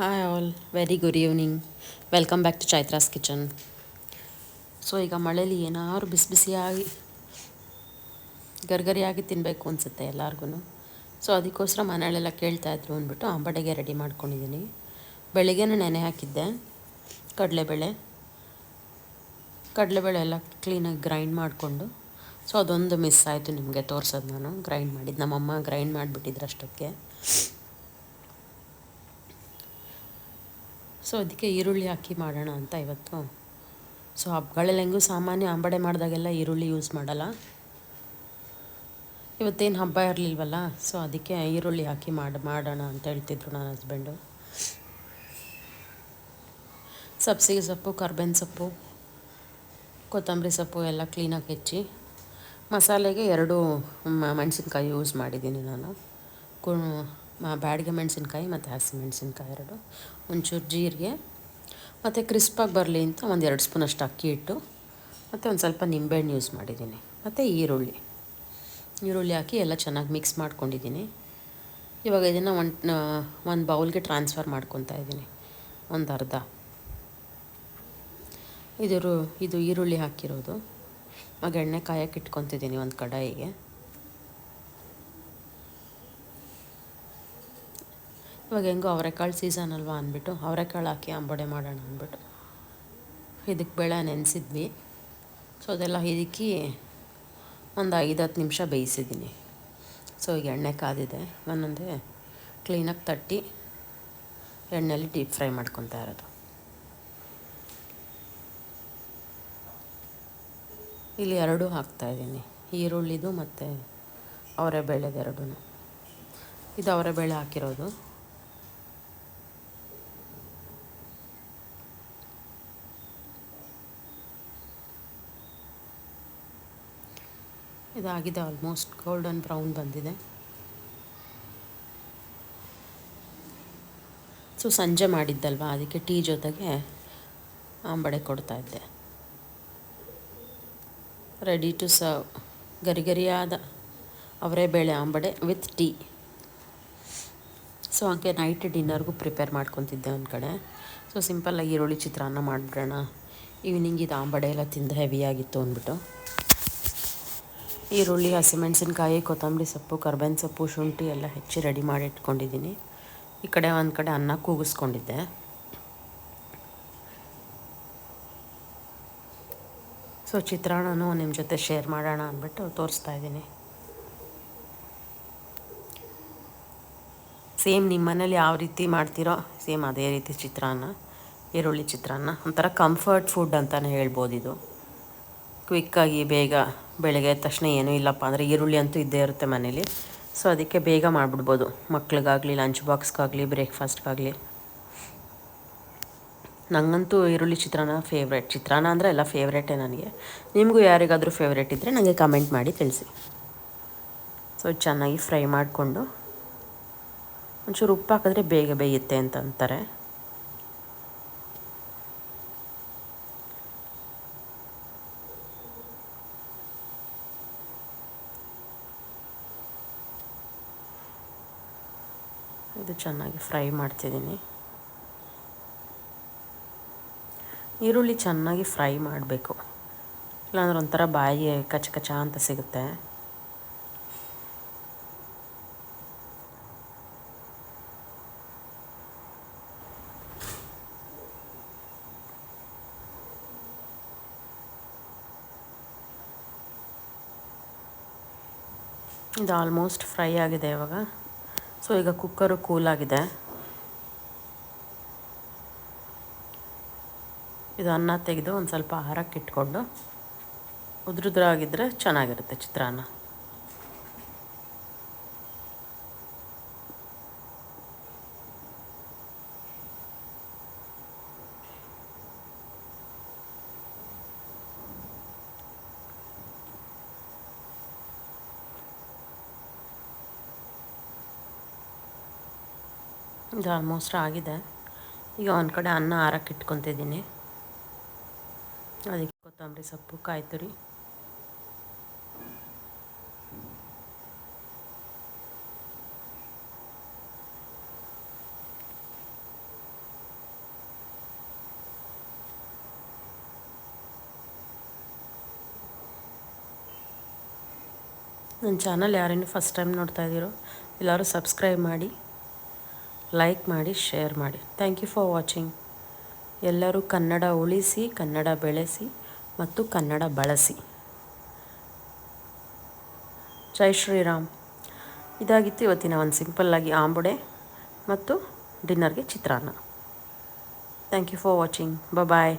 Hi all very good evening welcome back to Chaitra's kitchen so ಈಗ ಮಳೇಲಿ ಏನಾದ್ರು ಬಿಸಿ ಬಿಸಿಯಾಗಿ ಗರ್ಗರಿಯಾಗಿ ತಿನ್ನಬೇಕು ಅನಿಸುತ್ತೆ ಎಲ್ಲರಿಗೂ ಸೊ ಅದಕ್ಕೋಸ್ಕರ ಮನೆಯಲ್ಲೆಲ್ಲ ಕೇಳ್ತಾಯಿದ್ರು ಅಂದ್ಬಿಟ್ಟು ಅಂಬಡೆಗೆ ರೆಡಿ ಮಾಡ್ಕೊಂಡಿದ್ದೀನಿ ಬೆಳಿಗ್ಗೆನೇ ನೆನೆ ಹಾಕಿದ್ದೆ. ಕಡಲೆಬೇಳೆ. ಕಡಲೆಬೇಳೆ ಎಲ್ಲ ಕ್ಲೀನಾಗಿ ಗ್ರೈಂಡ್ ಮಾಡಿಕೊಂಡು. ಸೊ ಅದೊಂದು ಮಿಸ್ ಆಯಿತು ನಿಮಗೆ ತೋರ್ಸೋದು ನಾನು. ಗ್ರೈಂಡ್ ಮಾಡಿದ್ದು ನಮ್ಮಮ್ಮ ಗ್ರೈಂಡ್ ಮಾಡಿಬಿಟ್ಟಿದ್ರು ಅಷ್ಟಕ್ಕೆ. ಸೊ ಅದಕ್ಕೆ ಈರುಳ್ಳಿ ಹಾಕಿ ಮಾಡೋಣ ಅಂತ ಇವತ್ತು. ಸೊ ಹಬ್ಬಗಳಲ್ಲಿ ಹೆಂಗೂ ಸಾಮಾನ್ಯ ಅಂಬಡೆ ಮಾಡಿದಾಗೆಲ್ಲ ಈರುಳ್ಳಿ ಯೂಸ್ ಮಾಡಲ್ಲ. ಇವತ್ತೇನು ಹಬ್ಬ ಇರಲಿಲ್ವಲ್ಲ, ಸೊ ಅದಕ್ಕೆ ಈರುಳ್ಳಿ ಹಾಕಿ ಮಾಡಿ, ಮಾಡೋಣ ಅಂತ ಹೇಳ್ತಿದ್ರು ನನ್ನ ಹಸ್ಬೆಂಡು ಸಬ್ಸಿಗೆ ಸೊಪ್ಪು, ಕರ್ಬೇವಿನ ಸೊಪ್ಪು, ಕೊತ್ತಂಬರಿ ಸೊಪ್ಪು ಎಲ್ಲ ಕ್ಲೀನಾಗಿ ಹೆಚ್ಚಿ, ಮಸಾಲೆಗೆ ಎರಡು ಮೆಣಸಿನ್ಕಾಯಿ ಯೂಸ್ ಮಾಡಿದ್ದೀನಿ ನಾನು. ಬ್ಯಾಡಿಗೆ ಮೆಣಸಿನ್ಕಾಯಿ ಮತ್ತು ಹಸಿಮೆಣಸಿನ್ಕಾಯಿ ಎರಡು. ಒಂಚೂರು ಜೀರಿಗೆ ಮತ್ತು ಕ್ರಿಸ್ಪಾಗಿ ಬರಲಿ ಅಂತ ಒಂದು ಎರಡು ಸ್ಪೂನ್ ಅಷ್ಟು ಅಕ್ಕಿ ಇಟ್ಟು ಮತ್ತು ಒಂದು ಸ್ವಲ್ಪ ನಿಂಬೆಹಣ್ಣು ಯೂಸ್ ಮಾಡಿದ್ದೀನಿ. ಮತ್ತು ಈರುಳ್ಳಿ. ಈರುಳ್ಳಿ ಹಾಕಿ ಎಲ್ಲ ಚೆನ್ನಾಗಿ ಮಿಕ್ಸ್ ಮಾಡ್ಕೊಂಡಿದ್ದೀನಿ. ಇವಾಗ ಇದನ್ನು ಒಂದು ಒಂದು ಬೌಲ್ಗೆ ಟ್ರಾನ್ಸ್ಫರ್ ಮಾಡ್ಕೊತಾ ಇದ್ದೀನಿ. ಒಂದು ಅರ್ಧ. ಇದು ಇದು ಈರುಳ್ಳಿ ಹಾಕಿರೋದು. ಆಗ ಎಣ್ಣೆ ಕಾಯಕ್ಕೆ ಇಟ್ಕೊತಿದ್ದೀನಿ ಒಂದು ಕಡಾಯಿಗೆ. ಇವಾಗ ಹೆಂಗೋ ಅವರೆಕಾಳು ಸೀಸನ್ ಅಲ್ವಾ ಅಂದ್ಬಿಟ್ಟು, ಅವರೆಕಾಳು ಹಾಕಿ ಅಂಬೋಡೆ ಮಾಡೋಣ ಅಂದ್ಬಿಟ್ಟು. ಇದಕ್ಕೆ ಬೇಳೆ ನೆನೆಸಿದ್ವಿ. ಸೊ ಅದೆಲ್ಲ ಇದಕ್ಕೆ ಒಂದು ಐದು ಹತ್ತು ನಿಮಿಷ ಬೇಯಿಸಿದ್ದೀನಿ. ಸೊ ಈಗ ಎಣ್ಣೆ ಕಾದಿದೆ. ಒಂದೊಂದೇ ಕ್ಲೀನಾಗಿ ತಟ್ಟಿ ಎಣ್ಣೆಯಲ್ಲಿ ಡೀಪ್ ಫ್ರೈ ಮಾಡ್ಕೊತಾ ಇರೋದು. ಇಲ್ಲಿ ಎರಡೂ ಹಾಕ್ತಾಯಿದ್ದೀನಿ ಈರುಳ್ಳಿದು ಮತ್ತು ಅವರೆಬೇಳೆದು ಎರಡೂ ಇದು ಅವರೆಬೇಳೆ ಹಾಕಿರೋದು. ಇದಾಗಿದೆ ಆಲ್ಮೋಸ್ಟ್ ಗೋಲ್ಡನ್ ಬ್ರೌನ್ ಬಂದಿದೆ. ಸೊ ಸಂಜೆ ಮಾಡಿದ್ದಲ್ವ? ಅದಕ್ಕೆ ಟೀ ಜೊತೆಗೆ ಆಂಬಡೆ ಕೊಡ್ತಾಯಿದ್ದೆ ರೆಡಿ ಟು ಸರ್ವ್ ಗರಿಗರಿಯಾದ ಅವರೆಬೇಳೆ ಆಂಬಡೆ ವಿತ್ ಟೀ ಸೊ ಹಾಗೆ ನೈಟ್ ಡಿನ್ನರ್ಗೂ ಪ್ರಿಪೇರ್ ಮಾಡ್ಕೊತಿದ್ದೆ ಒಂದು ಕಡೆ. ಸೊ ಸಿಂಪಲ್ಲಾಗಿ ಈರುಳ್ಳಿ ಚಿತ್ರಾನ್ನ ಮಾಡಿಬಿಡೋಣ. ಈವ್ನಿಂಗ್ ಇದು ಆಂಬಡೆ ಎಲ್ಲ ತಿಂದು ಹೆವಿಯಾಗಿತ್ತು ಅಂದ್ಬಿಟ್ಟು. ಈರುಳ್ಳಿ, ಹಸಿಮೆಣಸಿನ್ಕಾಯಿ, ಕೊತ್ತಂಬರಿ ಸೊಪ್ಪು, ಕರ್ಬೇವಿನ ಸೊಪ್ಪು, ಶುಂಠಿ ಎಲ್ಲ ಹೆಚ್ಚಿ ರೆಡಿ ಮಾಡಿ ಇಟ್ಕೊಂಡಿದ್ದೀನಿ. ಈ ಕಡೆ ಒಂದು ಕಡೆ ಅನ್ನ ಕೂಗಿಸ್ಕೊಂಡಿದ್ದೆ. ಸೊ ಚಿತ್ರಾನ್ನನೂ ನಿಮ್ಮ ಜೊತೆ ಶೇರ್ ಮಾಡೋಣ ಅಂದ್ಬಿಟ್ಟು ತೋರಿಸ್ತಾ ಇದ್ದೀನಿ. ಸೇಮ್ ನಿಮ್ಮ ಮನೇಲಿ ಯಾವ ರೀತಿ ಮಾಡ್ತೀರೋ ಸೇಮ್ ಅದೇ ರೀತಿ ಚಿತ್ರಾನ್ನ, ಈರುಳ್ಳಿ ಚಿತ್ರಾನ್ನ, ಒಂಥರ ಕಂಫರ್ಟ್ ಫುಡ್ ಅಂತಲೇ ಹೇಳ್ಬೋದು ಇದು. ಕ್ವಿಕ್ಕಾಗಿ ಬೇಗ ಬೆಳಗ್ಗೆ ಎದ್ದ ತಕ್ಷಣ ಏನೂ ಇಲ್ಲಪ್ಪ ಅಂದರೆ ಈರುಳ್ಳಿ ಅಂತೂ ಇದ್ದೇ ಇರುತ್ತೆ ಮನೇಲಿ. ಸೊ ಅದಕ್ಕೆ ಬೇಗ ಮಾಡಿಬಿಡ್ಬೋದು. ಮಕ್ಳಿಗಾಗಲಿ ಲಂಚ್ ಬಾಕ್ಸ್ಗಾಗಲಿ ಬ್ರೇಕ್ಫಾಸ್ಟ್ಗಾಗಲಿ ನನಗಂತೂ ಈರುಳ್ಳಿ ಚಿತ್ರಾನ್ನ ಫೇವ್ರೇಟ್ ಚಿತ್ರಾನ್ನ ಅಂದರೆ ಎಲ್ಲ ಫೇವ್ರೇಟೇ ನನಗೆ. ನಿಮಗೂ ಯಾರಿಗಾದರೂ ಫೇವ್ರೇಟ್ ಇದ್ದರೆ ನನಗೆ ಕಮೆಂಟ್ ಮಾಡಿ ತಿಳಿಸಿ. ಸೊ ಚೆನ್ನಾಗಿ ಫ್ರೈ ಮಾಡಿಕೊಂಡು ಒಂಚೂರು ಉಪ್ಪು ಹಾಕಿದ್ರೆ ಬೇಗ ಬೇಯುತ್ತೆ ಅಂತ ಅಂತಾರೆ. ಇದು ಚೆನ್ನಾಗಿ ಫ್ರೈ ಮಾಡ್ತಿದ್ದೀನಿ. ಈರುಳ್ಳಿ ಚೆನ್ನಾಗಿ ಫ್ರೈ ಮಾಡಬೇಕು. ಇಲ್ಲಾಂದ್ರೆ ಒಂಥರ ಬಾಯಿ ಕಚ ಕಚ ಅಂತ ಸಿಗುತ್ತೆ. ಇದು ಆಲ್ಮೋಸ್ಟ್ ಫ್ರೈ ಆಗಿದೆ ಇವಾಗ. ಸೊ ಈಗ ಕುಕ್ಕರು ಕೂಲಾಗಿದೆ ಇದು ಅನ್ನ ತೆಗೆದು ಒಂದು ಸ್ವಲ್ಪ ಆಹಾರಕ್ಕೆ ಇಟ್ಕೊಂಡು ಉದ್ರುದ್ರಾಗಿದ್ದರೆ ಚೆನ್ನಾಗಿರುತ್ತೆ ಚಿತ್ರಾನ್ನ. ಇದು ಆಲ್ಮೋಸ್ಟ್ ಆಗಿದೆ. ಈಗ ಒಂದು ಕಡೆ ಅನ್ನ ಹಾರಕ್ಕೆ ಇಟ್ಕೊತಿದ್ದೀನಿ. ಅದಕ್ಕೆ ಕೊತ್ತಂಬರಿ ಸೊಪ್ಪು ಕಾಯಿ ತುರಿ ನನ್ನ ಚಾನಲ್ ಯಾರೇನು ಫಸ್ಟ್ ಟೈಮ್ ನೋಡ್ತಾ ಇದ್ದೀರೋ, ಎಲ್ಲರೂ ಸಬ್ಸ್ಕ್ರೈಬ್ ಮಾಡಿ. ಲೈಕ್ ಮಾಡಿ ಶೇರ್ ಮಾಡಿ. ಥ್ಯಾಂಕ್ ಯು ಫಾರ್ ವಾಚಿಂಗ್ ಎಲ್ಲರೂ ಕನ್ನಡ ಉಳಿಸಿ, ಕನ್ನಡ ಬೆಳೆಸಿ ಮತ್ತು ಕನ್ನಡ ಬಳಸಿ. ಜೈ ಶ್ರೀರಾಮ್. ಇದಾಗಿತ್ತು ಇವತ್ತಿನ ಒಂದು ಸಿಂಪಲ್ಲಾಗಿ ಆಂಬುಡೆ ಮತ್ತು ಡಿನ್ನರ್ಗೆ ಚಿತ್ರಾನ್ನ. Thank you for watching bye